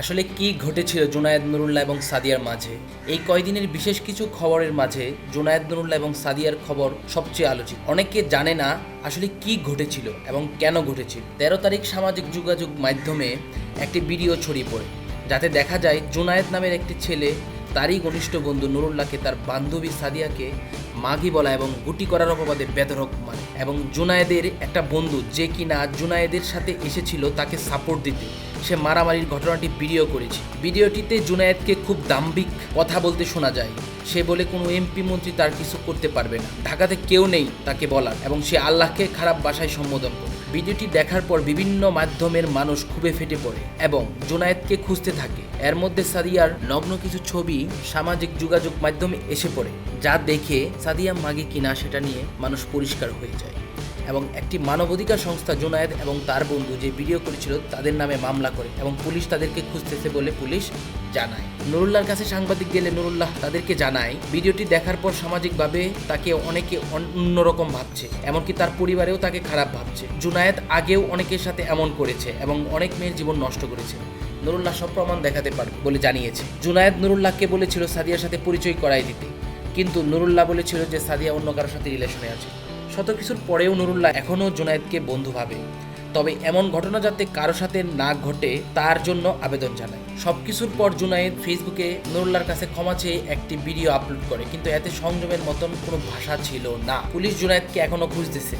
আসলে কি ঘটেছিল জুনায়েদ নুরুল্লাহ এবং সাদিয়ার মাঝে? এই কয়দিনের বিশেষ কিছু খবরের মাঝে জুনায়েদ নুরুল্লাহ এবং সাদিয়ার খবর সবচেয়ে আলোচিত। অনেকে জানে না আসলে কি ঘটেছিল এবং কেন ঘটেছিল। তেরো তারিখ সামাজিক যোগাযোগ মাধ্যমে একটি ভিডিও ছড়িয়ে পড়ে, যাতে দেখা যায় জুনায়েদ নামের একটি ছেলে, তারই ঘনিষ্ঠ বন্ধু নুরুল্লাহকে তার বান্ধবী সাদিয়াকে মাগি বলা এবং গুটি করার অপবাদে বেদরক মানে এবং জুনায়েদের একটা বন্ধু যে কিনা জুনায়েদের সাথে এসেছিল তাকে সাপোর্ট দিতে। সে মারামারির ঘটনাটি ভিডিও করেছে। ভিডিওটিতে জুনায়েদকে খুব দাম্ভিক কথা বলতে শোনা যায়। সে বলে, কোনো এমপি মন্ত্রী তার কিছু করতে পারবে না। ঢাকাতে কেউ নেই তাকে বলার এবং সে আল্লাহকে খারাপ ভাষায় সম্বোধন করে ভিডিওটি দেখার পর বিভিন্ন মাধ্যমের মানুষ খুবই ফেটে পড়ে এবং জুনায়েদকে খুঁজতে থাকে। এর মধ্যে সাদিয়ার নগ্ন কিছু ছবি সামাজিক যোগাযোগ মাধ্যমে এসে পড়ে, যা দেখে সাদিয়া মাগে কিনা সেটা নিয়ে মানুষ পরিষ্কার হয়ে যায়। এবং একটি মানবাধিকার সংস্থা জুনায়েদ এবং তার বন্ধু যে ভিডিও করেছিল তাদের নামে মামলা করে এবং পুলিশ তাদেরকে খুঁজতেছে বলে পুলিশ জানায়। নুরুল্লাহর কাছে সাংবাদিক গেলে নুরুল্লাহ তাদেরকে জানায়, ভিডিওটি দেখার পর সামাজিকভাবে তাকে অনেকে অন্যরকম ভাবছে, এমনকি তার পরিবারেও তাকে খারাপ ভাবছে। জুনায়েদ আগেও অনেকের সাথে এমন করেছে এবং অনেক মেয়ের জীবন নষ্ট করেছে। নুরুল্লাহ সব প্রমাণ দেখাতে পারবে বলে জানিয়েছে। জুনায়েদ নুরুল্লাহকে বলেছিল সাদিয়ার সাথে পরিচয় করাই দিতে, কিন্তু নুরুল্লাহ বলেছিল যে সাদিয়া অন্য কারোর সাথে রিলেশনে আছে। শত কিছুর পরেও নুরুল্লাহ এখনও জুনায়েদকে বন্ধু ভাবে। তবে এমন ঘটনা যাতে কারও সাথে না ঘটে, তার জন্য আবেদন জানায়। সব কিছুর পর জুনায়েদ ফেসবুকে নুরুল্লাহর কাছে ক্ষমা চেয়ে একটি ভিডিও আপলোড করে, কিন্তু এতে সংযমের মতন কোনো ভাষা ছিল না। পুলিশ জুনায়েদকে এখনও খুঁজতেছে।